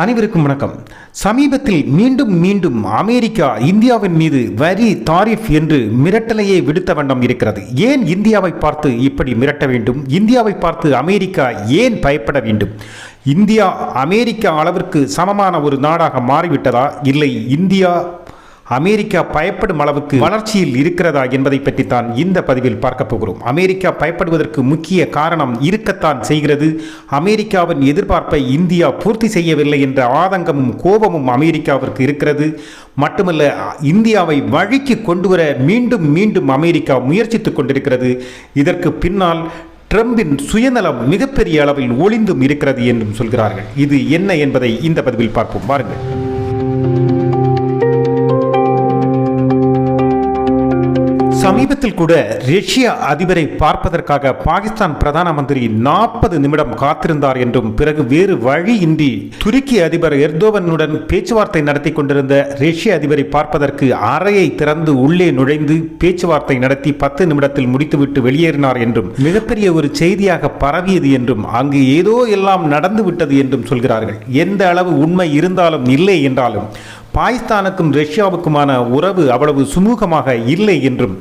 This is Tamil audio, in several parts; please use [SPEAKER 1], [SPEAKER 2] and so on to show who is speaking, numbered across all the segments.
[SPEAKER 1] அனைவருக்கும் வணக்கம். சமீபத்தில் மீண்டும் மீண்டும் அமெரிக்கா இந்தியாவின் மீது வரி தாரிஃப் என்று மிரட்டலையே விடுத்த வண்ணம் இருக்கிறது. ஏன் இந்தியாவை பார்த்து இப்படி மிரட்ட வேண்டும்? இந்தியாவை பார்த்து அமெரிக்கா ஏன் பயப்பட வேண்டும்? இந்தியா அமெரிக்கா அளவிற்கு சமமான ஒரு நாடாக மாறிவிட்டதா? இல்லை இந்தியா அமெரிக்கா பயப்படும் அளவுக்கு வளர்ச்சியில் இருக்கிறதா என்பதை பற்றி தான் இந்த பதிவில் பார்க்க போகிறோம். அமெரிக்கா பயப்படுவதற்கு முக்கிய காரணம் இருக்கத்தான் செய்கிறது. அமெரிக்காவின் எதிர்பார்ப்பை இந்தியா பூர்த்தி செய்யவில்லை என்ற ஆதங்கமும் கோபமும் அமெரிக்காவிற்கு இருக்கிறது. மட்டுமல்ல இந்தியாவை வழிக்கு கொண்டு வர மீண்டும் மீண்டும் அமெரிக்கா முயற்சித்துக் கொண்டிருக்கிறது. இதற்கு பின்னால் ட்ரம்பின் சுயநலம் மிகப்பெரிய அளவில் ஒளிந்தும் இருக்கிறது என்றும் சொல்கிறார்கள். இது என்ன என்பதை இந்த பதிவில் பார்ப்போம். வாருங்கள். சமீபத்தில் கூட ரஷ்ய அதிபரை பார்ப்பதற்காக பாகிஸ்தான் பிரதான மந்திரி நாற்பது நிமிடம் காத்திருந்தார் என்றும் பிறகு வேறு வழியின்றி துருக்கி அதிபர் எர்தோவனுடன் பேச்சுவார்த்தை நடத்தி கொண்டிருந்த ரஷ்ய அதிபரை பார்ப்பதற்கு அறையை திறந்து உள்ளே நுழைந்து பேச்சுவார்த்தை நடத்தி பத்து நிமிடத்தில் முடித்துவிட்டு வெளியேறினார் என்றும் மிகப்பெரிய ஒரு செய்தியாக பரவியது என்றும் அங்கு ஏதோ எல்லாம் நடந்துவிட்டது என்றும் சொல்கிறார்கள். எந்த அளவு உண்மை இருந்தாலும் இல்லை என்றாலும் பாகிஸ்தானுக்கும் ரஷ்யாவுக்குமான உறவு அவ்வளவு சுமூகமாக இல்லை என்றும்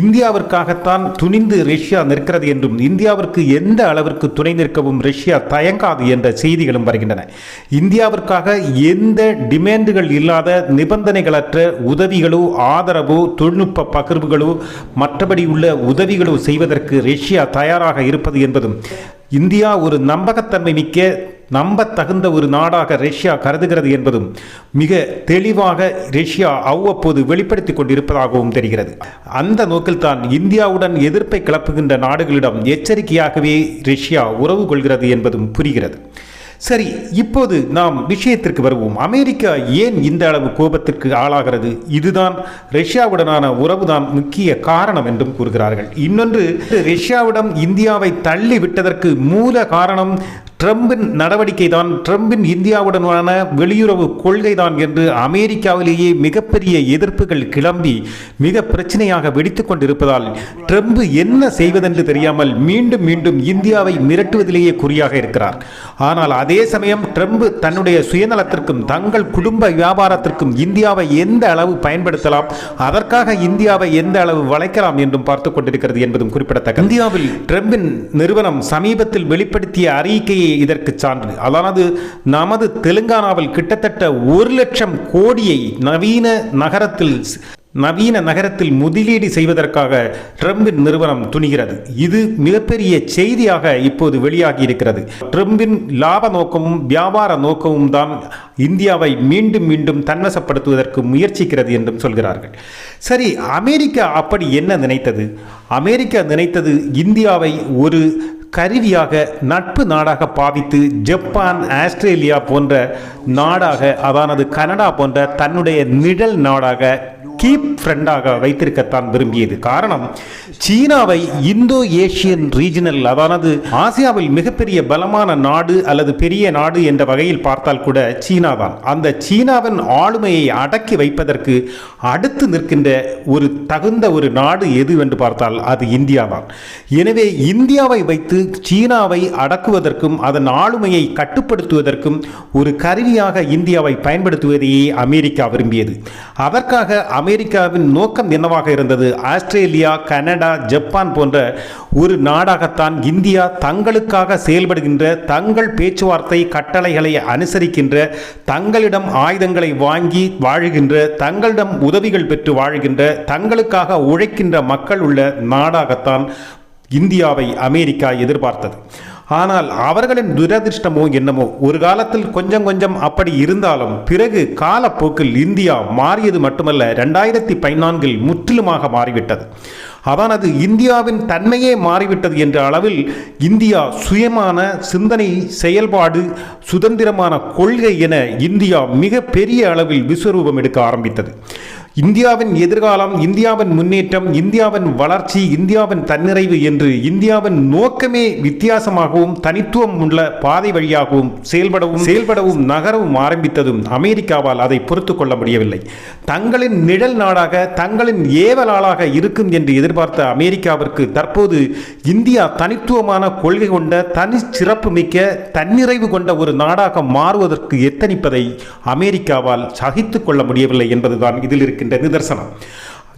[SPEAKER 1] இந்தியாவிற்காகத்தான் துணிந்து ரஷ்யா நிற்கிறது என்றும் இந்தியாவிற்கு எந்த அளவிற்கு துணை நிற்கவும் ரஷ்யா தயங்காது என்ற செய்திகளும் வருகின்றன. இந்தியாவிற்காக எந்த டிமாண்டுகள் இல்லாத நிபந்தனைகளற்ற உதவிகளோ ஆதரவோ தொழில்நுட்ப பகிர்வுகளோ மற்றபடி உள்ள உதவிகளோ செய்வதற்கு ரஷ்யா தயாராக இருப்பது என்பதும் இந்தியா ஒரு நம்பகத்தன்மை மிக்க நம்ப தகுந்த ஒரு நாடாக ரஷ்யா கருதுகிறது என்பதும் மிக தெளிவாக ரஷ்யா அவ்வப்போது வெளிப்படுத்திக் கொண்டிருப்பதாகவும் தெரிகிறது. அந்த நோக்கில்தான் இந்தியாவுடன் எதிர்ப்பை கிளப்புகின்ற நாடுகளிடம் எச்சரிக்கையாகவே ரஷ்யா உறவு கொள்கிறது என்பதும் புரிகிறது. சரி இப்போது நாம் விஷயத்திற்கு வருவோம். அமெரிக்கா ஏன் இந்த அளவு கோபத்திற்கு ஆளாகிறது? இதுதான் ரஷ்யாவுடனான உறவுதான் முக்கிய காரணம் என்றும் கூறுகிறார்கள். இன்னொன்று ரஷ்யாவிடம் இந்தியாவை தள்ளி விட்டதற்கு மூல காரணம் ட்ரம்பின் நடவடிக்கை தான் ட்ரம்பின் இந்தியாவுடனான வெளியுறவு கொள்கை தான் என்று அமெரிக்காவிலேயே மிகப்பெரிய எதிர்ப்புகள் கிளம்பி மிக பிரச்சனையாக வெடித்துக் கொண்டிருப்பதால் ட்ரம்ப் என்ன செய்வதென்று தெரியாமல் மீண்டும் மீண்டும் இந்தியாவை மிரட்டுவதிலேயே குறியாக இருக்கிறார். ஆனால் அதே சமயம் ட்ரம்ப் தன்னுடைய சுயநலத்திற்கும் தங்கள் குடும்ப வியாபாரத்திற்கும் இந்தியாவை எந்த அளவு பயன்படுத்தலாம் அதற்காக இந்தியாவை எந்த அளவு வளைக்கலாம் என்றும் பார்த்துக் கொண்டிருக்கிறது என்பதும் குறிப்பிடத்தக்க இந்தியாவில் ட்ரம்பின் நிறுவனம் சமீபத்தில் வெளிப்படுத்திய அறிக்கையை இதற்கு சான்று. அதாவது நமது தெலுங்கானாவில் கிட்டத்தட்ட ஒரு லட்சம் கோடியை நவீன நகரத்தில் நவீன நகரத்தில் முதலீடு செய்வதற்காக ட்ரம்பின் நிறுவனம் துணிகிறது. இது மிகப்பெரிய செய்தியாக இப்போது வெளியாகி இருக்கிறது ட்ரம்பின் லாப நோக்கமும் வியாபார நோக்கமும் தான் இந்தியாவை மீண்டும் மீண்டும் தன்வசப்படுத்துவதற்கு முயற்சிக்கிறது என்றும் சொல்கிறார்கள். சரி அமெரிக்கா அப்படி என்ன நினைத்தது? அமெரிக்கா நினைத்தது இந்தியாவை ஒரு கருவியாக நட்பு நாடாக பாவித்து ஜப்பான் ஆஸ்திரேலியா போன்ற நாடாக அதானது கனடா போன்ற தன்னுடைய நிழல் நாடாக கீப் ஃப்ரெண்டாக வைத்திருக்கத்தான் விரும்பியது. காரணம் சீனாவை இந்தோ ஏஷியன் ரீஜனல் அதானது ஆசியாவில் மிகப்பெரிய பலமான நாடு அல்லது பெரிய நாடு என்ற வகையில் பார்த்தால் கூட சீனா தான் அந்த சீனாவின் ஆளுமையை அடக்கி வைப்பதற்கு அடுத்து நிற்கின்ற ஒரு தகுந்த ஒரு நாடு எது என்று பார்த்தால் அது இந்தியா தான் எனவே இந்தியாவை வைத்து சீனாவை அடக்குவதற்கும் அதன் ஆளுமையை கட்டுப்படுத்துவதற்கும் ஒரு கருவியாக இந்தியாவை பயன்படுத்துவதையே அமெரிக்கா விரும்பியது. அதற்காக அமெரிக்காவின் நோக்கம் என்னவாக இருந்தது? ஆஸ்திரேலியா கனடா ஜப்பான் போன்ற ஒரு நாடாகத்தான் இந்தியா தங்களுக்காக செயல்படுகின்ற தங்கள் பேச்சுவார்த்தை கட்டளைகளை அனுசரிக்கின்ற தங்களிடம் ஆயுதங்களை வாங்கி வாழுகின்ற தங்களிடம் உதவிகள் பெற்று வாழுகின்ற தங்களுக்காக உழைக்கின்ற மக்கள் உள்ள நாடாகத்தான் இந்தியாவை அமெரிக்கா எதிர்பார்த்தது. ஆனால் அவர்களின் துரதிருஷ்டமோ என்னமோ ஒரு காலத்தில் கொஞ்சம் கொஞ்சம் அப்படி இருந்தாலும் பிறகு காலப்போக்கில் இந்தியா மாறியது மட்டுமல்ல ரெண்டாயிரத்தி பதினான்கில் முற்றிலுமாக மாறிவிட்டது. அதானது இந்தியாவின் தன்மையே மாறிவிட்டது என்ற அளவில் இந்தியா சுயமான சிந்தனை செயல்பாடு சுதந்திரமான கொள்கை என இந்தியா மிக பெரிய அளவில் விஸ்வரூபம் எடுக்க ஆரம்பித்தது. இந்தியாவின் எதிர்காலம் இந்தியாவின் முன்னேற்றம் இந்தியாவின் வளர்ச்சி இந்தியாவின் தன்னிறைவு என்று இந்தியாவின் நோக்கமே வித்தியாசமாகவும் தனித்துவம் உள்ள பாதை வழியாகவும் செயல்படவும் செயல்படவும் நகரவும் ஆரம்பித்ததும் அமெரிக்காவால் அதை பொறுத்து கொள்ள முடியவில்லை. தங்களின் நிழல் நாடாக தங்களின் ஏவலாளாக இருக்கும் என்று எதிர்பார்த்த அமெரிக்காவிற்கு தற்போது இந்தியா தனித்துவமான கொள்கை கொண்ட தனி சிறப்பு மிக்க தன்னிறைவு கொண்ட ஒரு நாடாக மாறுவதற்கு எத்தனிப்பதை அமெரிக்காவால் சகித்துக் கொள்ள முடியவில்லை என்பதுதான் இதில் இருக்கின்ற நிதர்சனம்.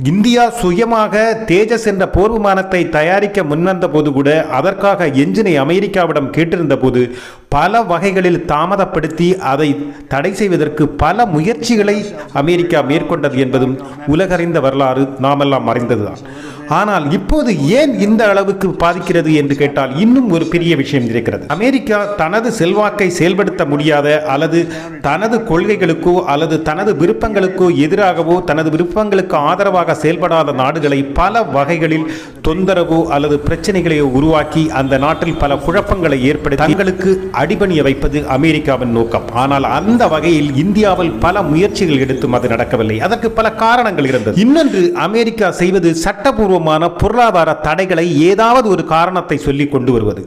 [SPEAKER 1] இந்தியா சுயமாக தேஜஸ் என்ற போர் விமானத்தை தயாரிக்க முன்வந்த போது கூட அதற்காக எஞ்சினை அமெரிக்காவிடம் கேட்டிருந்த போது பல வகைகளில் தாமதப்படுத்தி அதை தடை செய்வதற்கு பல முயற்சிகளை அமெரிக்கா மேற்கொண்டது என்பதும் உலகறிந்த வரலாறு நாமெல்லாம் அறிந்ததுதான். ஆனால் இப்போது ஏன் இந்த அளவுக்கு பாதிக்கிறது என்று கேட்டால் இன்னும் ஒரு பெரிய விஷயம் இருக்கிறது. அமெரிக்கா தனது செல்வாக்கை செயல்படுத்த முடியாத அல்லது தனது கொள்கைகளுக்கோ அல்லது தனது விருப்பங்களுக்கோ எதிராகவோ தனது விருப்பங்களுக்கு ஆதரவாக செயல்படாத நாடுகளை பல வகைகளில் தொந்தரவோ அல்லது பிரச்சனைகளை உருவாக்கி அந்த நாட்டில் பல குழப்பங்களை ஏற்படுத்தி தங்களுக்கு அடிபணிய வைப்பது அமெரிக்காவின் நோக்கம். ஆனால் அந்த வகையில் இந்தியாவில் பல முயற்சிகள் எடுத்தும் அது நடக்கவில்லை. அதற்கு பல காரணங்கள் இருந்தது. இன்னொன்று அமெரிக்கா செய்வது சட்டபூர்வ சட்டபூர்வமான பொருளாதார தடைகளை ஏதாவது ஒரு காரணத்தை சொல்லி கொண்டு வருவது.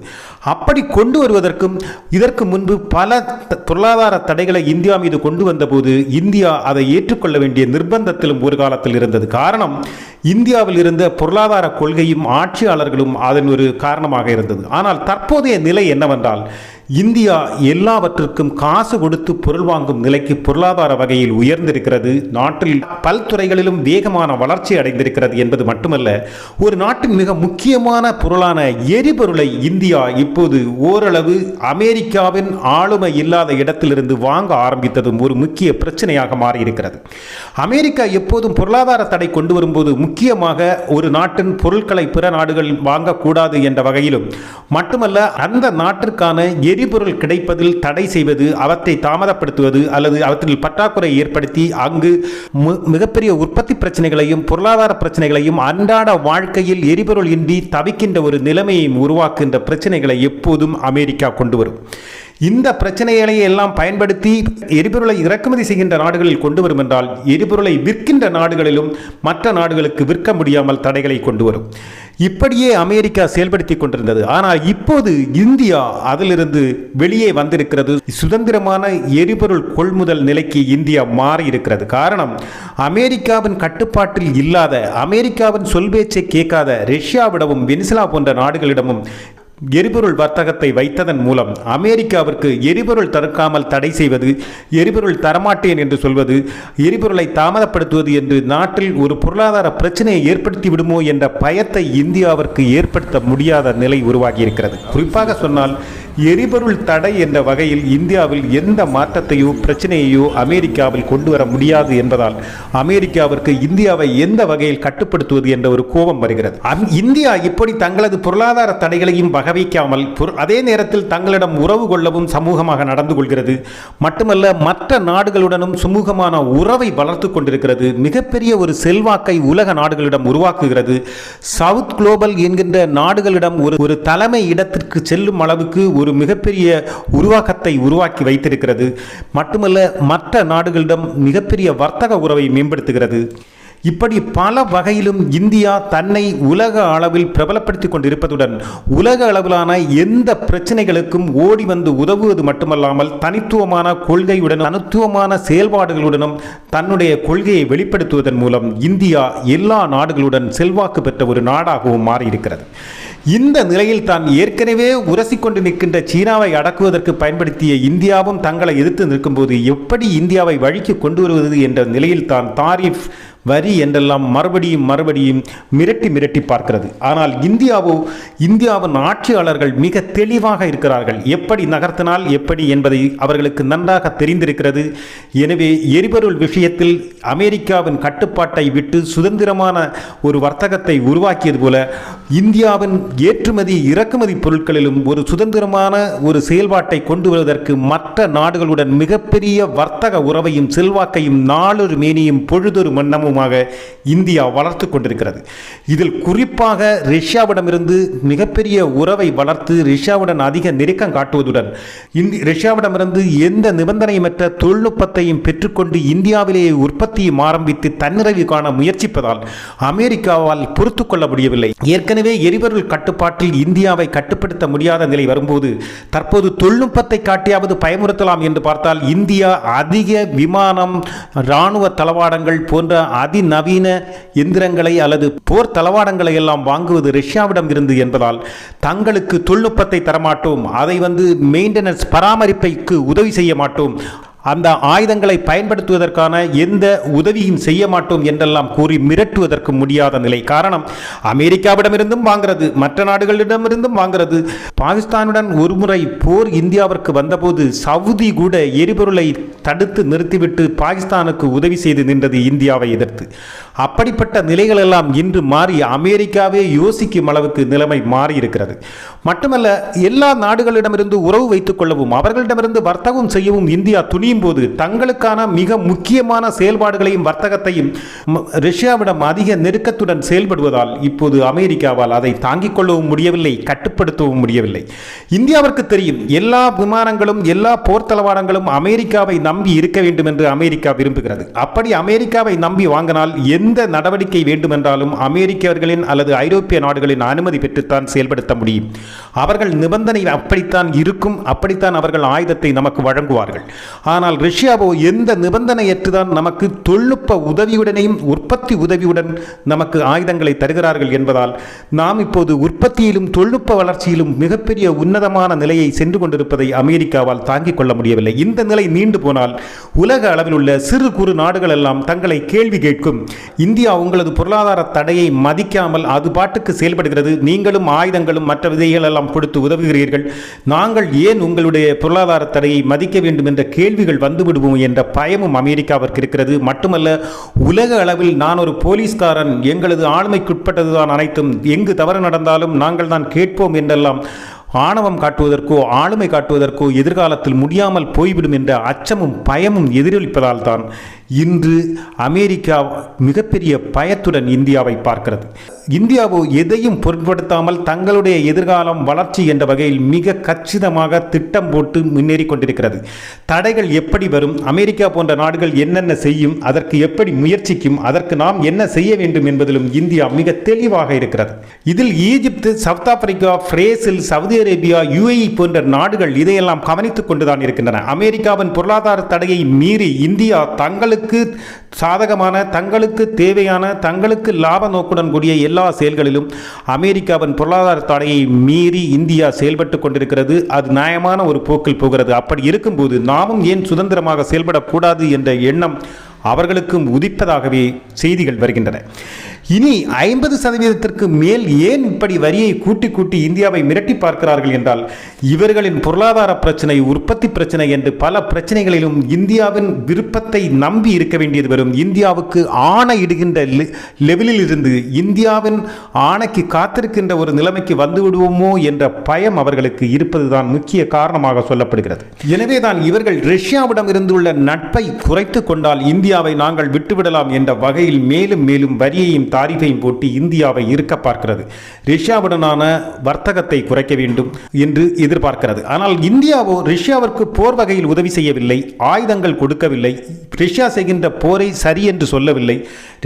[SPEAKER 1] அப்படி கொண்டு வருவதற்கும் இதற்கு முன்பு பல பொருளாதார தடைகளை இந்தியா மீது கொண்டு வந்தபோது இந்தியா அதை ஏற்றுக்கொள்ள வேண்டிய நிர்பந்தத்திலும் ஒரு காலத்தில் இருந்தது. காரணம் இந்தியாவில் இருந்த பொருளாதார கொள்கையும் ஆட்சியாளர்களும் அதன் ஒரு காரணமாக இருந்தது. ஆனால் தற்போதைய நிலை என்னவென்றால் இந்தியா எல்லாவற்றிற்கும் காசு கொடுத்து பொருள் வாங்கும் நிலைக்கு பொருளாதார வகையில் உயர்ந்திருக்கிறது. நாட்டில் பல்துறைகளிலும் வேகமான வளர்ச்சி அடைந்திருக்கிறது என்பது மட்டுமல்ல ஒரு நாட்டின் மிக முக்கியமான பொருளான எரிபொருளை இந்தியா இப்போது ஓரளவு அமெரிக்காவின் ஆளுமை இல்லாத இடத்திலிருந்து வாங்க ஆரம்பித்ததும் ஒரு முக்கிய பிரச்சனையாக மாறியிருக்கிறது. அமெரிக்கா எப்போதும் பொருளாதார தடை கொண்டு வரும்போது முக்கியமாக ஒரு நாட்டின் பொருட்களை பிற நாடுகள் வாங்கக்கூடாது என்ற வகையிலும் மட்டுமல்ல அந்த நாட்டிற்கான எரி எரிபொருள் கிடைப்பதில் தடை செய்வது அவற்றை தாமதப்படுத்துவது அல்லது அவற்றில் பற்றாக்குறை ஏற்படுத்தி அங்கு மு- மிகப்பெரிய உற்பத்தி பிரச்சனைகளையும் பொருளாதார பிரச்சனைகளையும் அன்றாட வாழ்க்கையில் எரிபொருள் இன்றி தவிக்கின்ற ஒரு நிலைமையை உருவாக்குகின்ற பிரச்சனைகளை எப்போதும் அமெரிக்கா கொண்டு வரும். இந்த பிரச்சனைகளை எல்லாம் பயன்படுத்தி எரிபொருளை இறக்குமதி செய்கின்ற நாடுகளில் கொண்டு வரும் என்றால் எரிபொருளை விற்கின்ற நாடுகளிலும் மற்ற நாடுகளுக்கு விற்க முடியாமல் தடைகளை கொண்டு வரும். இப்படியே அமெரிக்கா செயல்படுத்தி கொண்டிருந்தது. ஆனால் இப்போது இந்தியா அதிலிருந்து வெளியே வந்திருக்கிறது. சுதந்திரமான எரிபொருள் கொள்முதல் நிலைக்கு இந்தியா மாறி இருக்கிறது காரணம் அமெரிக்காவின் கட்டுப்பாட்டில் இல்லாத அமெரிக்காவின் சொல்பேச்சை கேட்காத ரஷ்யாவிடமும் வெனிசுலா போன்ற நாடுகளிடமும் எரிபொருள் வர்த்தகத்தை வைத்ததன் மூலம் அமெரிக்காவிற்கு எரிபொருள் தடுக்காமல் தடை செய்வது எரிபொருள் தரமாட்டேன் என்று சொல்வது எரிபொருளை தாமதப்படுத்துவது என்று நாட்டில் ஒரு பொருளாதார பிரச்சனையை ஏற்படுத்தி விடுமோ என்ற பயத்தை இந்தியாவிற்கு ஏற்படுத்த முடியாத நிலை உருவாகியிருக்கிறது. குறிப்பாக சொன்னால் எரிபொருள் தடை என்ற வகையில் இந்தியாவில் எந்த மாற்றத்தையோ பிரச்சனையையோ அமெரிக்காவில் கொண்டு வர முடியாது என்பதால் அமெரிக்காவிற்கு இந்தியாவை எந்த வகையில் கட்டுப்படுத்துவது என்ற ஒரு கோபம் வருகிறது. இந்தியா இப்படி தங்களது பொருளாதார தடைகளையும் வகவைக்காமல் அதே நேரத்தில் தங்களிடம் உறவு கொள்ளவும் சமூகமாக நடந்து கொள்கிறது. மட்டுமல்ல மற்ற நாடுகளுடனும் சுமூகமான உறவை வளர்த்து கொண்டிருக்கிறது. மிகப்பெரிய ஒரு செல்வாக்கை உலக நாடுகளிடம் உருவாக்குகிறது. சவுத் குளோபல் என்கின்ற நாடுகளிடம் ஒரு ஒரு தலைமை இடத்திற்கு செல்லும் அளவுக்கு ஒரு மிகப்பெரிய உருவாக்கத்தை உருவாக்கி வைத்திருக்கிறது. மட்டுமல்ல மற்ற நாடுகளிடம் மிகப்பெரிய வர்த்தக உறவை மேம்படுத்துகிறது. இப்படி பல வகையிலும் இந்தியா தன்னை உலக அளவில் பிரபலப்படுத்திக் கொண்டிருப்பதுடன் உலக அளவிலான எந்த பிரச்சனைகளுக்கும் ஓடி வந்து உதவுவது மட்டுமல்லாமல் தனித்துவமான கொள்கையுடன் தனித்துவமான செயல்பாடுகளுடனும் தன்னுடைய கொள்கையை வெளிப்படுத்துவதன் மூலம் இந்தியா எல்லா நாடுகளுடன் செல்வாக்கு பெற்ற ஒரு நாடாகவும் மாறியிருக்கிறது. இந்த நிலையில் தான் ஏற்கனவே உரசிக்கொண்டு நிற்கின்ற சீனாவை அடக்குவதற்கு பயன்படுத்திய இந்தியாவும் தங்களை எதிர்த்து நிற்கும்போது எப்படி இந்தியாவை வழிக்கு கொண்டு வருவது என்ற நிலையில் தான் தாரிஃப் வரி என்றெல்லாம் மறுபடியும் மறுபடியும் மிரட்டி மிரட்டி பார்க்கிறது. ஆனால் இந்தியாவோ இந்தியாவின் ஆட்சியாளர்கள் மிக தெளிவாக இருக்கிறார்கள். எப்படி நகர்த்தினால் எப்படி என்பதை அவர்களுக்கு நன்றாக தெரிந்திருக்கிறது. எனவே எரிபொருள் விஷயத்தில் அமெரிக்காவின் கட்டுப்பாட்டை விட்டு சுதந்திரமான ஒரு வர்த்தகத்தை உருவாக்கியது போல இந்தியாவின் ஏற்றுமதி இறக்குமதி பொருட்களிலும் ஒரு சுதந்திரமான ஒரு செயல்பாட்டை கொண்டு வருவதற்கு மற்ற நாடுகளுடன் மிகப்பெரிய வர்த்தக உறவையும் செல்வாக்கையும் நாளொரு மேனியும் பொழுதொரு மன்னமுமாக இந்தியா வளர்த்து கொண்டிருக்கிறது. இதில் குறிப்பாக ரஷ்யாவிடமிருந்து மிகப்பெரிய உறவை வளர்த்து ரஷ்யாவுடன் அதிக நெருக்கம் காட்டுவதுடன் இந் ரஷ்யாவிடமிருந்து எந்த நிபந்தனையுமற்ற தொழில்நுட்பத்தையும் பெற்றுக்கொண்டு இந்தியாவிலேயே உற்பத்தியும் ஆரம்பித்து தன்னிறைவு காண முயற்சிப்பதால் அமெரிக்காவால் பொறுத்து கொள்ள முடியவில்லை. ஏற்கனவே எரிபொருள் கட்டுப்பாட்டில் இந்தியாவை கட்டுப்படுத்த முடியாத நிலை வரும்போது தற்போது தொழில்நுட்பத்தை காட்டியாவது பயமுறுத்தலாம் என்று பார்த்தால் இந்தியா அதிக விமானம் இராணுவ தளவாடங்கள் போன்ற அதிநவீன எந்திரங்களை அல்லது போர் தளவாடங்களை எல்லாம் வாங்குவது ரஷ்யாவிடம் இருந்து என்பதால் தங்களுக்கு தொழில்நுட்பத்தை தரமாட்டோம். அதை வந்து மெயின்டெனன்ஸ் பராமரிப்பைக்கு உதவி செய்ய மாட்டோம். அந்த ஆயுதங்களை பயன்படுத்துவதற்கான எந்த உதவியும் செய்ய மாட்டோம் என்றெல்லாம் கூறி மிரட்டுவதற்கு முடியாத நிலை. காரணம் அமெரிக்காவிடமிருந்தும் வாங்கிறது மற்ற நாடுகளிடமிருந்தும் வாங்கிறது. பாகிஸ்தானுடன் ஒருமுறை போர் இந்தியாவிற்கு வந்தபோது சவுதி கூட எரிபொருளை தடுத்து நிறுத்திவிட்டு பாகிஸ்தானுக்கு உதவி செய்து நின்றது இந்தியாவை எதிர்த்து. அப்படிப்பட்ட நிலைகள் எல்லாம் இன்று மாறி அமெரிக்காவே யோசிக்கும் அளவுக்கு நிலைமை மாறி இருக்கிறது மட்டுமல்ல எல்லா நாடுகளிடமிருந்து உறவு வைத்துக் கொள்ளவும் அவர்களிடமிருந்து வர்த்தகம் செய்யவும் இந்தியா துணியும் போது தங்களுக்கான மிக முக்கியமான செயல்பாடுகளையும் வர்த்தகத்தையும் ரஷ்யாவிடம் அதிக நெருக்கத்துடன் செயல்படுவதால் இப்போது அமெரிக்காவால் அதை தாங்கிக் கொள்ளவும் முடியவில்லை கட்டுப்படுத்தவும் முடியவில்லை. இந்தியாவிற்கு தெரியும் எல்லா விமானங்களும் எல்லா போர் தளவாடங்களும் அமெரிக்காவை நம்பி இருக்க வேண்டும் என்று அமெரிக்கா விரும்புகிறது. அப்படி அமெரிக்காவை நம்பி வாங்கினால் எந்த நடவடிக்கை வேண்டுமென்றாலும் அமெரிக்கர்களின் அல்லது ஐரோப்பிய நாடுகளின் அனுமதி பெற்றுத்தான் செயல்படுத்த முடியும். அவர்கள் நிபந்தனை அப்படித்தான் இருக்கும் அப்படித்தான் அவர்கள் ஆயுதத்தை நமக்கு வழங்குவார்கள். ஆனால் ரஷ்யாவோ எந்த நிபந்தனையற்றுதான் நமக்கு தொழில்நுட்ப உதவியுடனேயும் உற்பத்தி உதவியுடன் நமக்கு ஆயுதங்களை தருகிறார்கள் என்பதால் நாம் இப்போது உற்பத்தியிலும் தொழில்நுட்ப வளர்ச்சியிலும் மிகப்பெரிய உன்னதமான நிலையை சென்று கொண்டிருப்பதை அமெரிக்காவால் தாங்கிக் கொள்ள முடியவில்லை. இந்த நிலை நீண்டு போனால் உலக அளவில் உள்ள சிறு குறு நாடுகள் எல்லாம் தங்களை கேள்வி கேட்கும். இந்தியா உங்களது பொருளாதார தடையை மதிக்காமல் அது பாட்டுக்கு செயல்படுகிறது. நீங்களும் ஆயுதங்களும் மற்ற விதைகள் எல்லாம் கொடுத்து உதவுகிறீர்கள். நாங்கள் ஏன் உங்களுடைய பொருளாதார தடையை மதிக்க வேண்டும் என்ற கேள்விகள் வந்துவிடுவோம் என்ற பயமும் அமெரிக்காவிற்கு இருக்கிறது. மட்டுமல்ல உலக அளவில் நான் ஒரு போலீஸ்காரன். எங்களது ஆளுமைக்குட்பட்டதுதான் அனைத்தும். எங்கு தவறு நடந்தாலும் நாங்கள் தான் கேட்போம் என்றெல்லாம் ஆணவம் காட்டுவதற்கோ ஆளுமை காட்டுவதற்கோ எதிர்காலத்தில் முடியாமல் போய்விடும் என்ற அச்சமும் பயமும் எதிரொலிப்பதால் தான் இன்று அமெரிக்கா மிகப்பெரிய பயத்துடன் இந்தியாவை பார்க்கிறது. இந்தியாவோ எதையும் பொருட்படுத்தாமல் தங்களுடைய எதிர்காலம் வளர்ச்சி என்ற வகையில் மிக கச்சிதமாக திட்டம் போட்டு முன்னேறி கொண்டிருக்கிறது. தடைகள் எப்படி வரும்? அமெரிக்கா போன்ற நாடுகள் என்னென்ன செய்யும்? அதற்கு எப்படி முயற்சிக்கும்? அதற்கு நாம் என்ன செய்ய வேண்டும் என்பதிலும் இந்தியா மிக தெளிவாக இருக்கிறது. இதில் Egypt South Africa Brazil Saudi Arabia UAE போன்ற நாடுகள் இதையெல்லாம் கவனித்துக் கொண்டுதான் இருக்கின்றன. அமெரிக்காவின் பொருளாதார தடையை மீறி இந்தியா தங்களுக்கு சாதகமான தங்களுக்கு தேவையான தங்களுக்கு லாப நோக்குடன் கூடிய எல்லா செயல்களிலும் அமெரிக்காவின் பொருளாதார தடையை மீறி இந்தியா செயல்பட்டு கொண்டிருக்கிறது. அது நியாயமான ஒரு போக்கில் போகிறது. அப்படி இருக்கும்போது நாமும் ஏன் சுதந்திரமாக செயல்படக்கூடாது என்ற எண்ணம் அவர்களுக்கும் உதிப்பதாகவே செய்திகள் வருகின்றன. இனி ஐம்பது சதவீதத்திற்கு மேல் ஏன் இப்படி வரியை கூட்டி கூட்டி இந்தியாவை மிரட்டி பார்க்கிறார்கள் என்றால் இவர்களின் பொருளாதார பிரச்சனை உற்பத்தி பிரச்சனை என்று பல பிரச்சனைகளிலும் இந்தியாவின் விருப்பத்தை நம்பி இருக்க வேண்டியது வரும். இந்தியாவுக்கு ஆணையிடுகின்ற லெ- லெவலில் இருந்து இந்தியாவின் ஆணைக்கு காத்திருக்கின்ற ஒரு நிலைமைக்கு வந்து விடுவோமோ என்ற பயம் அவர்களுக்கு இருப்பதுதான் முக்கிய காரணமாக சொல்லப்படுகிறது. எனவே தான் இவர்கள் ரஷ்யாவிடம் இருந்துள்ள நட்பை குறைத்து கொண்டால் இந்தியாவை நாங்கள் விட்டுவிடலாம் என்ற வகையில் மேலும் மேலும் வரியையும் தாரிஃபையும் போட்டு இந்தியாவை இருக்க பார்க்கிறது. ரஷ்யாவுடனான வர்த்தகத்தை குறைக்க வேண்டும் என்று எதிர்பார்க்கிறது. ஆனால் இந்தியாவோ ரஷ்யாவிற்கு போர் வகையில் உதவி செய்யவில்லை ஆயுதங்கள் கொடுக்கவில்லை ரஷ்யா செய்கின்ற போரை சரி என்று சொல்லவில்லை.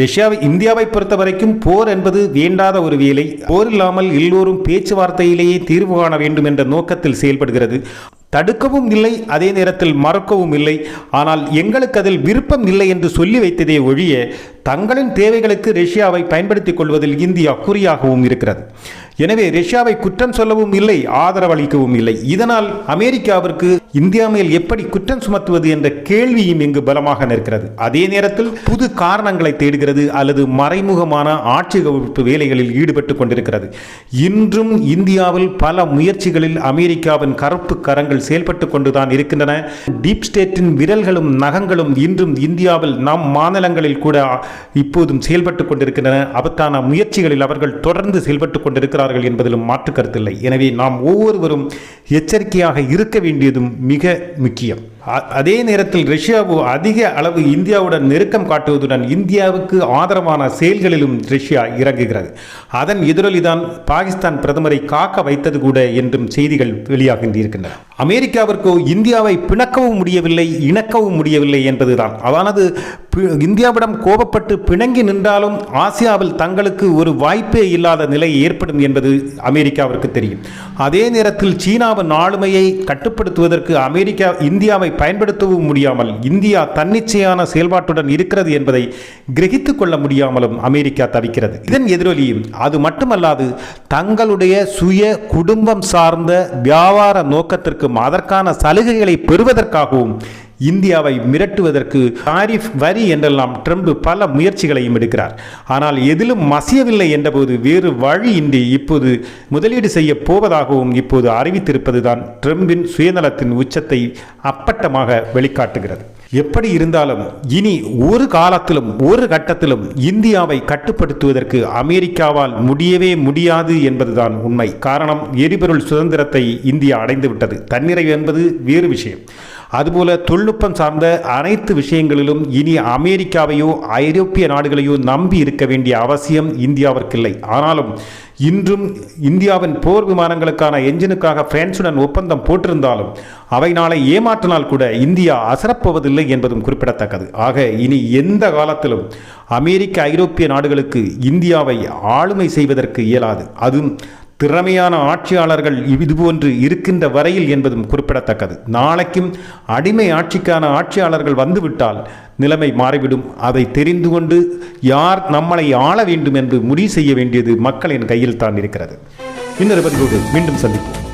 [SPEAKER 1] ரஷ்யாவை இந்தியாவை பொறுத்த வரைக்கும் போர் என்பது வேண்டாத ஒரு வேலை. போர் இல்லாமல் எல்லோரும் பேச்சுவார்த்தையிலேயே தீர்வு காண வேண்டும் என்ற நோக்கத்தில் செயல்படுகிறது. தடுக்கவும் இல்லை அதே நேரத்தில் மறக்கவும் இல்லை. ஆனால் எங்களுக்கு அதில் விருப்பம் இல்லை என்று சொல்லி வைத்ததே ஒழிய தங்களின் தேவைகளுக்கு ரஷ்யாவை பயன்படுத்திக் கொள்வதில் இந்தியா குறியாகவும் இருக்கிறது. எனவே ரஷ்யாவை குற்றம் சொல்லவும் இல்லை ஆதரவளிக்கவும் இல்லை. இதனால் அமெரிக்காவிற்கு இந்தியா மேல் எப்படி குற்றம் சுமத்துவது என்ற கேள்வியும் இங்கு பலமாக நிற்கிறது. அதே நேரத்தில் புது காரணங்களை தேடுகிறது அல்லது மறைமுகமான ஆட்சி கவிழ்ப்பு வேலைகளில் ஈடுபட்டு கொண்டிருக்கிறது. இன்றும் இந்தியாவில் பல முயற்சிகளில் அமெரிக்காவின் கருப்பு கரங்கள் செயல்பட்டு கொண்டுதான் இருக்கின்றன. டீப் ஸ்டேட்டின் விரல்களும் நகங்களும் இன்றும் இந்தியாவில் நம் மாநிலங்களில் கூட இப்போதும் செயல்பட்டு கொண்டிருக்கின்றன. அதற்கான முயற்சிகளில் அவர்கள் தொடர்ந்து செயல்பட்டு கொண்டிருக்கிறார்கள் என்பதிலும் மாற்று கருத்தில்லை எனவே நாம் ஒவ்வொருவரும் எச்சரிக்கையாக இருக்க வேண்டியதும் மிக முக்கியம். அதே நேரத்தில் ரஷ்யாவோ அதிக அளவு இந்தியாவுடன் நெருக்கம் காட்டுவதுடன் இந்தியாவுக்கு ஆதரவான செயல்களிலும் ரஷ்யா இறங்குகிறது. அதன் எதிரொலிதான் பாகிஸ்தான் பிரதமரை காக்க வைத்தது கூட என்றும் செய்திகள் வெளியாகின்றிருக்கின்றன அமெரிக்காவிற்கோ இந்தியாவை பிணக்கவும் முடியவில்லை இணக்கவும் முடியவில்லை என்பதுதான். அதானது இந்தியாவிடம் கோபப்பட்டு பிணங்கி நின்றாலும் ஆசியாவில் தங்களுக்கு ஒரு வாய்ப்பே இல்லாத நிலை ஏற்படும் என்பது அமெரிக்காவிற்கு தெரியும். அதே நேரத்தில் சீனாவின் ஆளுமையை கட்டுப்படுத்துவதற்கு அமெரிக்கா இந்தியாவை பயன்படுத்தவும் முடியாமல் இந்தியா தன்னிச்சையான செயல்பாட்டுடன் இருக்கிறது என்பதை கிரகித்துக் கொள்ள முடியாமலும் அமெரிக்கா தவிக்கிறது. இதன் எதிரொலியும் அது மட்டுமல்லாது தங்களுடைய சுய குடும்பம் சார்ந்த வியாபார நோக்கத்திற்கும் அதற்கான சலுகைகளை பெறுவதற்காகவும் இந்தியாவை மிரட்டுவதற்கு டாரிஃப் வரி என்றெல்லாம் ட்ரம்ப் பல முயற்சிகளையும் எடுக்கிறார். ஆனால் எதிலும் மசியவில்லை என்றபோது வேறு வழியின்றி இப்போது முதலீடு செய்ய போவதாகவும் இப்போது அறிவித்திருப்பதுதான் ட்ரம்பின் சுயநலத்தின் உச்சத்தை அப்பட்டமாக வெளிக்காட்டுகிறது. எப்படி இருந்தாலும் இனி ஒரு காலத்திலும் ஒரு கட்டத்திலும் இந்தியாவை கட்டுப்படுத்துவதற்கு அமெரிக்காவால் முடியவே முடியாது என்பதுதான் உண்மை. காரணம் எரிபொருள் சுதந்திரத்தை இந்தியா அடைந்துவிட்டது. தன்னிறைவு என்பது வேறு விஷயம். அதுபோல தொழில்நுட்பம் சார்ந்த அனைத்து விஷயங்களிலும் இனி அமெரிக்காவையோ ஐரோப்பிய நாடுகளையோ நம்பி இருக்க வேண்டிய அவசியம் இந்தியாவிற்கு இல்லை ஆனாலும் இன்றும் இந்தியாவின் போர் விமானங்களுக்கான என்ஜினுக்காக பிரான்சுடன் ஒப்பந்தம் போட்டிருந்தாலும் அவை நாளை ஏமாற்றினால் கூட இந்தியா அசரப்போவதில்லை என்பதும் குறிப்பிடத்தக்கது. ஆக இனி எந்த காலத்திலும் அமெரிக்க ஐரோப்பிய நாடுகளுக்கு இந்தியாவை ஆளுமை செய்வதற்கு இயலாது. அதுவும் திறமையான ஆட்சியாளர்கள் இதுபோன்று இருக்கின்ற வரையில் என்பதும் குறிப்பிடத்தக்கது. நாளைக்கும் அடிமை ஆட்சிக்கான ஆட்சியாளர்கள் வந்துவிட்டால் நிலைமை மாறிவிடும். அதை தெரிந்து கொண்டு யார் நம்மளை ஆள வேண்டும் என்று முடிவு செய்ய வேண்டியது மக்களின் கையில் தான் இருக்கிறது. இன்னொரு பதிவோடு மீண்டும் சந்திப்போம்.